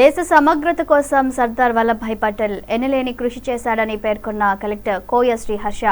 దేశ సమగ్రత కోసం సర్దార్ వల్లభాయ్ పటేల్ ఎనలేని కృషి చేశాడని పేర్కొన్న కలెక్టర్ కోయ శ్రీహర్ష.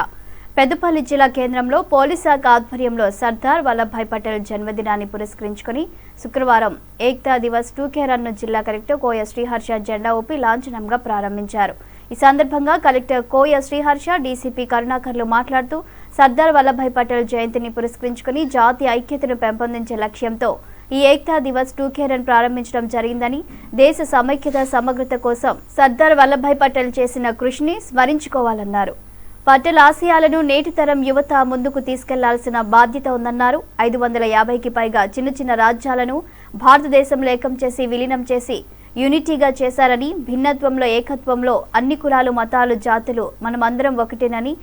పెద్దపల్లి జిల్లా కేంద్రంలో పోలీస్ శాఖ ఆధ్వర్యంలో సర్దార్ వల్లభాయ్ పటేల్ జన్మదినాన్ని పురస్కరించుకుని శుక్రవారం ఏక్తా దివస్ టూకే రన్ను జిల్లా కలెక్టర్ కోయ శ్రీహర్ష జెండా ఊపి లాంఛనంగా ప్రారంభించారు. ఈ సందర్భంగా కలెక్టర్ కోయ శ్రీహర్ష డీసీపీ కరుణాకర్లు మాట్లాడుతూ సర్దార్ వల్లభాయ్ పటేల్ జయంతిని పురస్కరించుకుని జాతీయ ఐక్యతను పెంపొందించే లక్ష్యంతో ఈ ఏక్తా దివస్ టూ రన్ ప్రారంభించడం జరిగిందని దేశ సమైక్యత సమగ్రత కోసం సర్దార్ వల్లభాయ్ పటేల్ చేసిన కృషిని స్మరించుకోవాలన్నారు. పటేల్ ఆశయాలను నేటి తరం యువత ముందుకు తీసుకెళ్ళాల్సిన బాధ్యత ఉందన్నారు. ఐదు వందల యాభైకి పైగా చిన్న చిన్న రాజ్యాలను భారతదేశంలో ఏకం చేసి విలీనం చేసి యూనిటీగా చేశారని భిన్నత్వంలో ఏకత్వంలో అన్ని కులాలు మతాలు జాతులు మనమందరం ఒకటేనని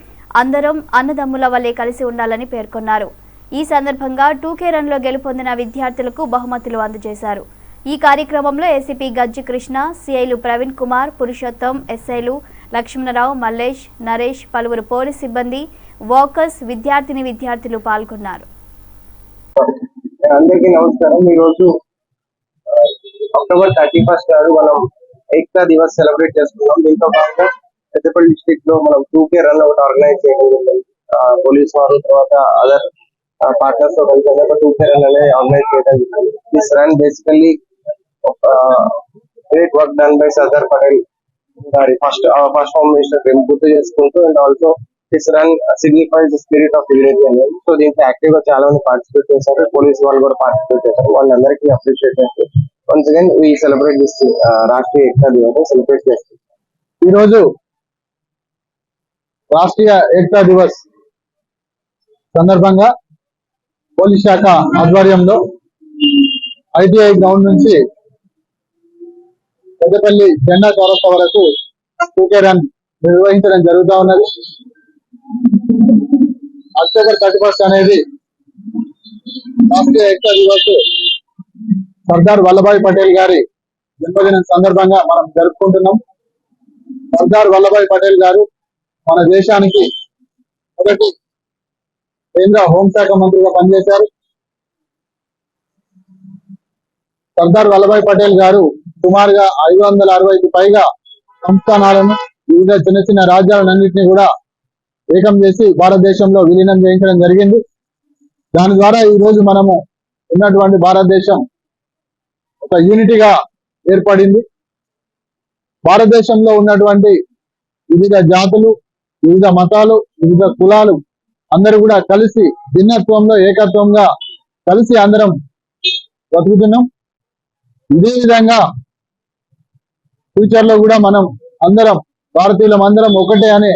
అందరం అన్నదమ్ముల వల్లే కలిసి ఉండాలని పేర్కొన్నారు. ఈ సందర్భంగా టూకే రన్లో గెలుపొందిన విద్యార్థులకు బహుమతులు అందజేశారు. ఈ కార్యక్రమంలో ఏసీపీ గజ్జి కృష్ణ సిఐలు ప్రవీణ్ కుమార్ పురుషోత్తం ఎస్ఐలు లక్ష్మణరావు మల్లేష్ నరేష్ పలువురు పోలీస్ సిబ్బంది వాకర్స్ విద్యార్థిని విద్యార్థులు పాల్గొన్నారు. అందరికీ నమస్కారం. ఈరోజు అక్టోబర్ థర్టీ ఫస్ట్ నాడు మనం ఏక్తా దివస్ సెలబ్రేట్ చేసుకున్నాం. దీంతో భాగంగా పెద్దపల్లి డిస్టిక్లో మనం టూకే రన్ ఒకటి ఆర్గనైజ్ చేయడం జరిగింది. పోలీస్ వారు తర్వాత అదర్ పార్ట్నర్స్తో కలిసి ఒక టూ కే రన్ అనేది ఆర్గనైజ్ చేయడం జరిగింది this run basically great work done by Sardar Patel గారి ఫస్ట్ ఫస్ట్ హోమ్ మినిస్టర్ గుర్తు చేసుకుంటూ and also this run signifies spirit of village అనేది సో దీంట్లో యాక్టివ్గా చాలా మంది పార్టిసిపేట్ చేశారు. పోలీస్ వాళ్ళు కూడా పార్టిసిపేట్ చేశారు. వాళ్ళందరికీ అప్రిషియేట్ చేస్తూ. వన్స్ అగైన్ ఈ celebrate this Rashtriya Ekta Divas celebrate చేస్తాం. ఈరోజు రాష్ట్రీయ ఏకతా దివస్ సందర్భంగా పోలీస్ శాఖ ఆధ్వర్యంలో ఐటీఐ గ్రౌండ్ నుంచి పెద్దపల్లి జెండా చౌరస్త వరకు టూకే రన్ నిర్వహించడం జరుగుతూ ఉన్నది. అక్టోబర్ థర్టీ ఫస్ట్ అనేది రాష్ట్రీయ ఏకతా దివస్ సర్దార్ వల్లభాయ్ పటేల్ గారి జన్మదినం సందర్భంగా మనం జరుపుకుంటున్నాం. సర్దార్ వల్లభాయ్ పటేల్ గారు మన దేశానికి మొదటి కేంద్ర హోంశాఖ మంత్రిగా పనిచేశారు. సర్దార్ వల్లభాయ్ పటేల్ గారు సుమారుగా ఐదు వందల అరవైకి పైగా సంస్థానాలను వివిధ చిన్న చిన్న రాజ్యాలన్నింటినీ కూడా ఏకం చేసి భారతదేశంలో విలీనం చేయించడం జరిగింది. దాని ద్వారా ఈ రోజు మనము ఉన్నటువంటి భారతదేశం ఒక యూనిటీగా ఏర్పడింది. భారతదేశంలో ఉన్నటువంటి వివిధ జాతులు వివిధ మతాలు వివిధ కులాలు అందరూ కూడా కలిసి భిన్నత్వంలో ఏకత్వంగా కలిసి అందరం బతుకుతున్నాం. ఇదే విధంగా ఫ్యూచర్లో కూడా మనం అందరం భారతీయులం అందరం ఒకటే అనే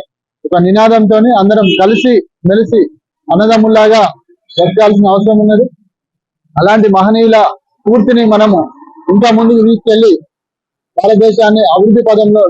ఒక నినాదంతో అందరం కలిసి మెలిసి అన్నదమ్ముల్లాగా బతకాల్సిన అవసరం ఉన్నది. అలాంటి మహనీయుల స్ఫూర్తిని మనము ఇంకా ముందుకు తీసుకెళ్ళి భారతదేశాన్ని అభివృద్ధి పదంలో